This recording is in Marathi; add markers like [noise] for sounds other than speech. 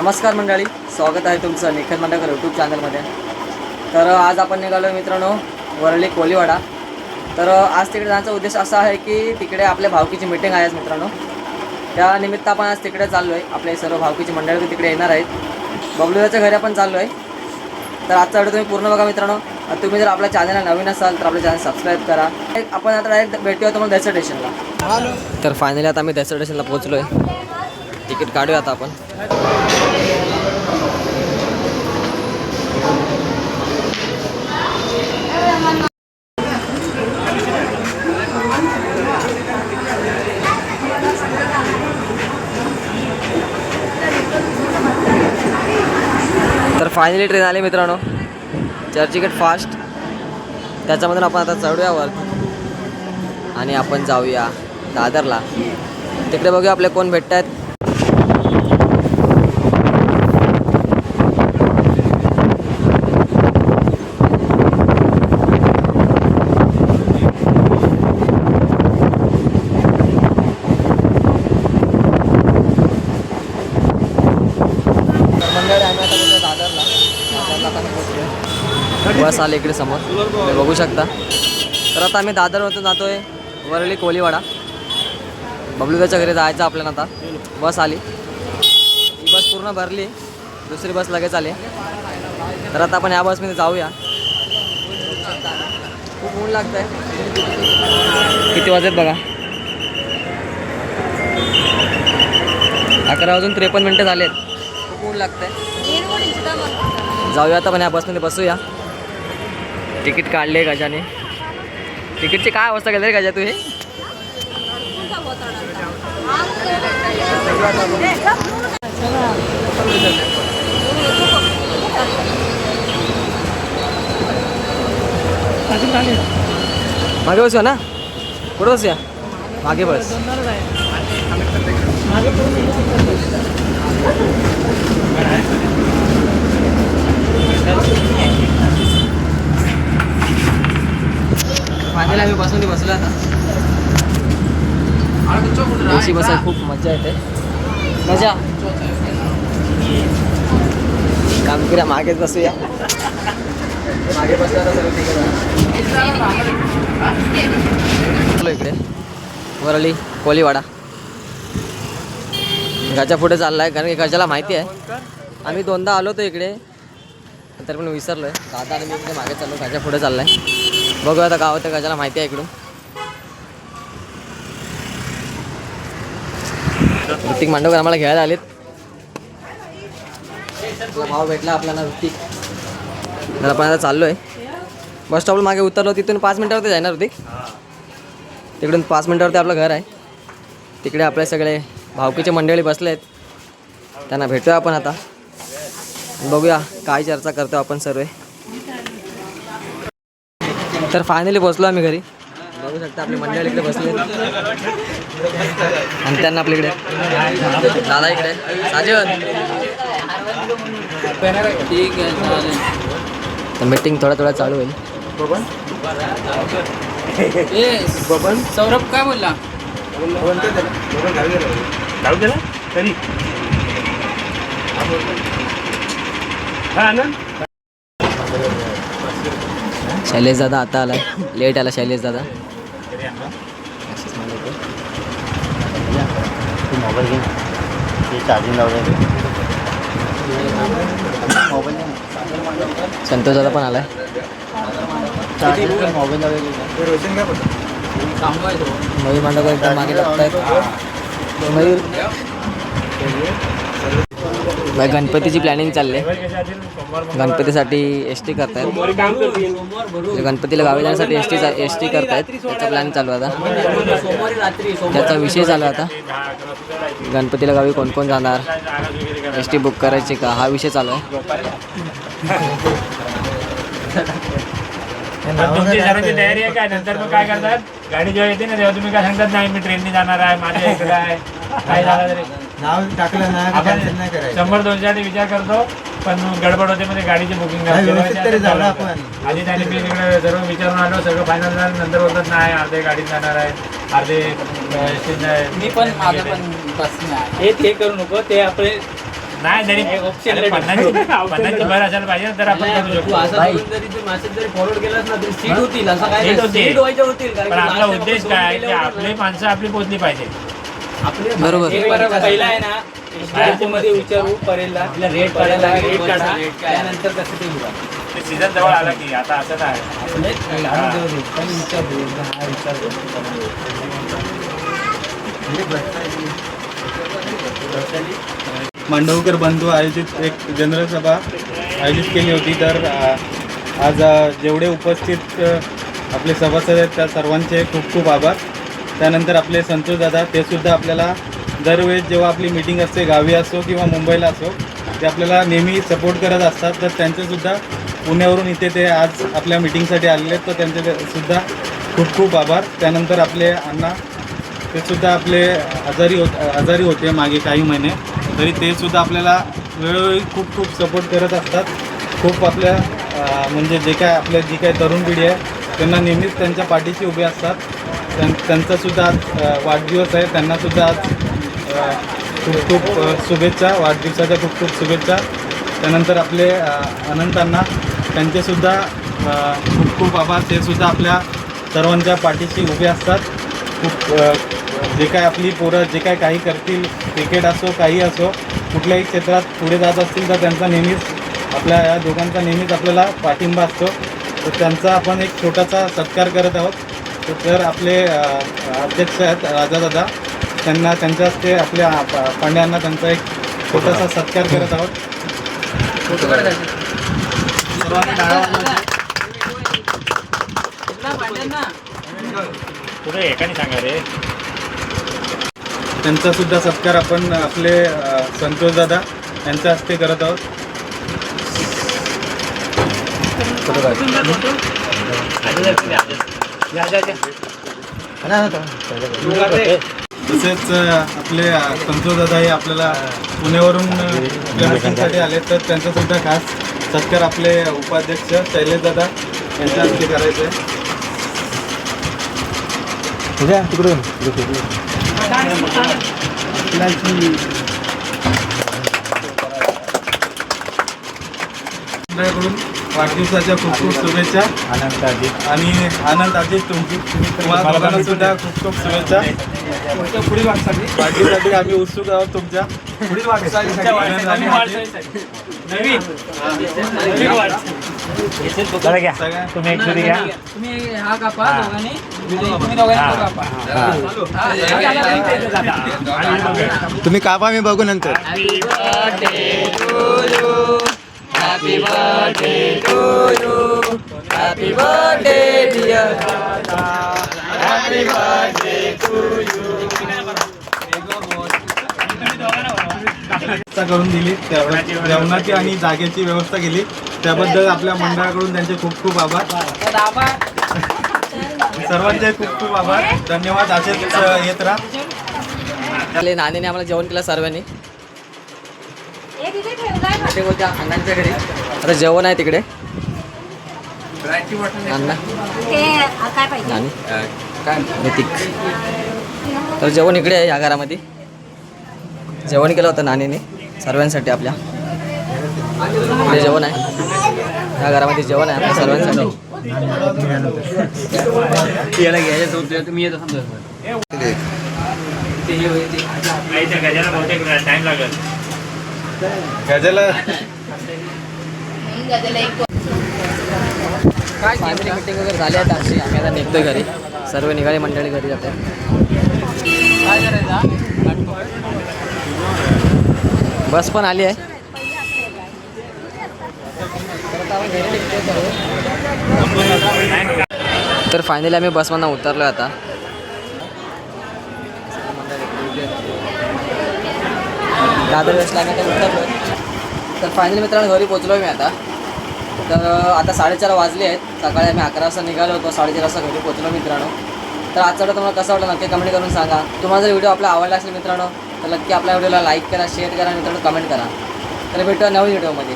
नमस्कार मंडळी स्वागत आहे तुमचं निखिल मंडळकर यूट्यूब चॅनलमध्ये तर आज आपण निघालो मित्रांनो वरळी कोलीवाडा. तर आज तिकडे जाण्याचा उद्देश असा आहे की तिकडे आपल्या भावकीची मीटिंग आहे आज मित्रांनो. त्या निमित्त आपण आज तिकडे चाललो आहे आपले सर्व भावकीची मंडळी तिकडे येणार आहेत. बबलूच्या घरी आपण चाललो आहे तर आजचा व्हिडिओ तुम्ही पूर्ण बघा मित्रांनो. तुम्ही जर आपल्या चॅनलला नवीन असाल तर आपल्या चॅनल सबस्क्राईब करा. आपण आता डायरेक्ट भेटूया तुम्हाला दसरा स्टेशनला तर फायनली आता आम्ही दसरा स्टेशनला पोहोचलो आहे तिकीट काढूया आता आपण. तर फायनली ट्रेन आली मित्रांनो. चर्चगेट फास्ट त्याच्यामधून आपण आता चढूया वर आणि आपण जाऊया दादरला. तिकडे बघूया आपले कोण भेटत आहेत मंडळी आम्ही आता बोलतो दादरला दादरला आता आम्ही पोहोचलो बस आले इकडे समोर. तुम्ही बघू शकता. तर आता आम्ही दादरमधून आहे वरळी कोलीवाडा बबलूदाच्या घरी जायचं आपल्याला आता. बस आली. ही बस पूर्ण भरली. दुसरी बस लगेच आली. तर आता आपण या बसमध्ये जाऊया. खूप ऊन लागतंय. किती वाजत बघा? अकरा वाजून त्रेपन्न मिनटं झालेत. खूप ऊन लागतंय. जाऊया आता पण या बसमध्ये बसूया. तिकीट काढले गजाने. तिकीटची काय अवस्था केली रे गजा तू हे मागे बसूया ना? कुठं बसूया. मागे बस. फायनल आम्ही बसून बसलो आता. एसी बसाय खूप मजा येते. मजा. काम करूया मागेच बसूया. मागे बसल्या तर ठीक इकडे. वरळी कोलीवाडा. घरच्या पुढे चाललाय कारण की गजाला माहिती आहे. आम्ही दोनदा आलो होतो इकडे. तर पण विसरलो आहे दादा आणि मी इकडे मागे चाललो घरच्या पुढे चाललाय. बघूया आता गावात गजाला माहिती आहे इकडून. ऋतिक मांडवकर आम्हाला घ्यायला आलेत. भाव भेटला आपल्याला ऋतिक. तर आपण आता चाललो आहे बस स्टॉपला मागे उतरलो तिथून पाच मिनटावरती जाणार ऋतिक? तिकडून पाच मिनटावरती आपलं घर आहे. तिकडे आपले सगळे भावकीचे मंडळी बसले आहेत त्यांना भेटूया आपण आता. बघूया काय चर्चा करतो आपण सर्व. तर फायनली बसलो आम्ही घरी. बघू शकता आपली मंडळी इकडे बसले आणि त्यांना आपल्या इकडे. दादा इकडे. साजन. ठीक आहे चालेल. तर मीटिंग थोडा थोडा चालू होईल. ए [laughs] सौरभ काय बोलला? तरी हा ना? शैलेश दादा आता आला लेट आला शैलेश दादा. मोबाईल घे. ते चार्जिंग लावलं मोबाईल संतोष दादा पण आलाय. मोबाईल थांबवायचो मयूर मांडवकर एकदम मागे लागतायत. मयूर. बाई, गणपतीची प्लॅनिंग चालली आहे. गणपतीसाठी एस टी करतायत. गणपतीला गावी जाण्यासाठी एस टी एस टी करतायत त्याचा प्लॅन चालू आहे आता. त्याचा विषय चालू आहे आता. गणपतीला गावी कोण कोण जाणार? एस टी बुक करायची का? हा विषय चालू आहे. तुमची सर्वांची तयारी आहे काय? नंतर मग काय करतात? गाडी जेव्हा येते ना तेव्हा तुम्ही काय सांगतात नाही मी ट्रेनने जाणार आहे माझ्या इकडे आहे. काय झालं तरी? नाव टाकलं ना आपण कॅन्सल नाही करायचं शंभर दोनशे आधी विचार करतो पण गडबड होते म्हणजे गाडीची बुकिंग नाही, व्यवस्थित तरी जाऊ ना आपण. आधी त्यांनी मी तिकडे सर्व विचारून आलो सगळं फायनल झालं नंतर बोलतात नाही अर्धे गाडीत जाणार आहे अर्धे. मी पण माझं पण बस नाही हे ते करू नको ते आपले नाही जरी अरे पन्नासची पन्नासची भर असायला पाहिजे ना तर आपण करू तू शकतो असं करून जरी ते message जरी फॉरवर्ड केलास ना तरी सीट होतील असं काय Seat नाही. होतील. Seat व्हायच्या होतील कारण पण की आपला last time उद्देश काय की आपली माणसं आपली पोचली पाहिजे बरोबर. एक बरं पहिला आहे ना SDLC मध्ये विचारू परेलला रेट काढायला रेट काढा त्यानंतर कसं ते बघा ते सीझन जवळ आला की आता असं नाही. आपले आणून देऊ रेट पण विचारू हा विचार मांडवकर बंधू आयोजित एक जनरल सभा आयोजित केली होती. तर आज जेवढे उपस्थित आपले सभासद आहेत त्या सर्वांचे खूप खूप आभार. त्यानंतर आपले संतोष दादा ते सुद्धा आपल्याला दरवेळेस जेव्हा आपली मीटिंग असते गावी असो किंवा मुंबईला असो ते आपल्याला नेहमी सपोर्ट करत असतात. तर त्यांचेसुद्धा पुण्यावरून इथे ते आज आपल्या मीटिंगसाठी आलेले आहेत. तर त्यांचे सुद्धा खूप खूप आभार. त्यानंतर आपले अण्णा ते सुद्धा आपले आजारी होत आजारी होते मागे काही महिने. तरी ते सुद्धा आपल्याला वेळोवेळी खूप खूप सपोर्ट करत असतात. खूप आपल्या म्हणजे जे काय आपल्या जी काय तरुण पिढी आहे त्यांना नेहमीच त्यांच्या पाठीशी उभे असतात. त्यांचासुद्धा आज वाढदिवस आहे. त्यांनासुद्धा आज खूप खूप शुभेच्छा. वाढदिवसाच्या खूप खूप शुभेच्छा. त्यानंतर आपले अनंतांना त्यांचेसुद्धा खूप खूप आभार. ते सुद्धा आपल्या सर्वांच्या पाठीशी उभे असतात. खूप जे काय आपली पोरं जे काय काही करतील क्रिकेट असो काही असो कुठल्याही क्षेत्रात पुढे जात असतील तर त्यांचा नेहमीच आपल्या या दोघांचा नेहमीच आपल्याला पाठिंबा असतो. तर त्यांचा आपण एक छोटासा सत्कार करत आहोत. तर- आपले अध्यक्ष आहेत राजादादा. त्यांना त्यांच्या हस्ते आपल्या पांड्यांना त्यांचा एक छोटासा सत्कार करत आहोत. त्यांचा सुद्धा सत्कार आपण आपले संतोष दादा यांच्या हस्ते करत आहोत. तसेच आपले अ, संतोष दादा हे आपल्याला पुण्यावरून मीटिंगसाठी आले तर त्यांचा सुद्धा खास सत्कार आपले उपाध्यक्ष शैलेश दादा यांच्या हस्ते करायचे आहे मंडळाकडून वाढदिवसाच्या खूप खूप शुभेच्छा. आनंद आणि आनंद अजित तुमची तुम्हाला दोघांना सुद्धा खूप खूप शुभेच्छा. पुढील वाढदिवसाठी आम्ही उत्सुक आहोत तुमच्या. पुढील चला घ्या सगळ्या तुम्ही एक सुरी घ्या. तुम्ही हा कापा दोघांनी. तुम्ही दोघांनी तो कापा. हा, एक कापा. तुम्ही कापा मी बघू नंतर. Happy birthday to you happy birthday dear happy birthday व्यवस्था करून दिली. जेवणाची आणि जागेची व्यवस्था केली. त्याबद्दल आपल्या मंडळाकडून त्यांचे खूप खूप आभार. सर्वांचे खूप खूप आभार. धन्यवाद. असेच येत राहा. नानीने आम्हाला जेवण केलं सर्वांनी. हे तिथे ठेवलाय बघ. ते बोलत्या अण्णांच्या घरी. आता जेवण आहे तिकडे. अण्णा. ते आ, काय पाहिजे? काय? नितिक. तर जेवण इकडे आहे या घरामध्ये. जेवण केलं होतं नानीने सर्वांसाठी आपल्या. इकडे जेवण आहे. या घरामध्ये जेवण आहे आपल्या सर्वांसाठी. याला घ्यायचं होतं, तुम्ही येतो समजा. ते हे ते. टाइम लागेल. काय फॅमिली मिटिंग वगैरे झाली आहे आमची आम्ही आता निघतोय घरी. सर्व निघाले मंडळी घरी जाते. काय करायचं बस पण आली आहे. तर फायनली आम्ही बसमधनं उतरलो आता. दादर वेस्टला आम्ही आता उतरलो तर फायनली मित्रांनो घरी पोचलो मी आता. तर आता साडेचार वाजले आहेत. सकाळी आम्ही अकरा वाजता निघालो होतो. साडेचार वाजता घरी पोचलो मित्रांनो. तर आजचा व्हिडिओ तुम्हाला कसा वाटलं नक्की कमेंट करून सांगा. तुम्हाला जर व्हिडिओ आपला आवडला असेल मित्रांनो तर नक्की आपल्या व्हिडिओला लाईक करा शेअर करा मित्रांनो कमेंट करा. तर भेटूया नवीन व्हिडिओमध्ये.